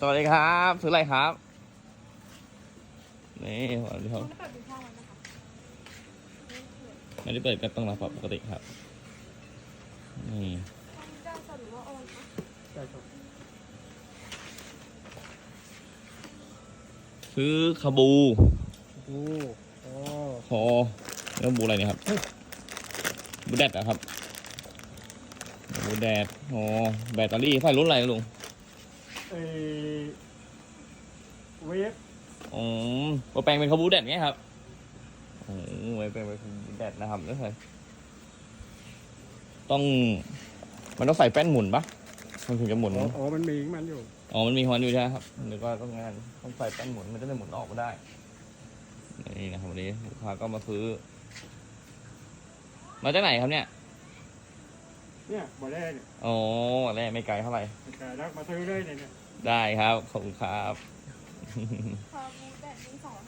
สวัสดีครับซื้ออะไรครับ นี่สวัสดีครับไม่เปิดเป็นช่องแล้วนะคะไม่ได้เปิดก็ต้องรับปกติครับ นี่ช่องได้สดหรือว่าโอนคะใช่ครับซื้อคาบูโอ้อ๋อคอแล้วบูอะไรเนี่ยครับบูแดดเหรอะครับบูแดดอ๋อแบตเตอรี่ไฟรุ่นอะไรนะลุง เออเวฟอ๋อมาแปลงเป็นคาบูแดดไงครับโอ้ไว้แปลงเป็นคาบูแดดนะครับนี่เลยต้อง มันต้องใส่แป้นหมุนปะมันถึงจะหมุน อ๋ออ๋อมันมีของมันอยู่ อ๋อ มันมีของมันอยู่ใช่ไหมครับหรือว่าต้องงานต้องใส่แป้นหมุน มันจะได้หมุนออกมาได้ นี่นะครับวันนี้ลูกค้าก็มาซื้อ มาจากไหนครับเนี่ย เนี่ยบ่ได้เนี่ยอ๋อแรกไม่ไกลเท่าไหร่แต่รักมาซื้อเลยเนี่ยเนี่ย ได้ครับ ขอบคุณครับ คอมูแบบนี้สอง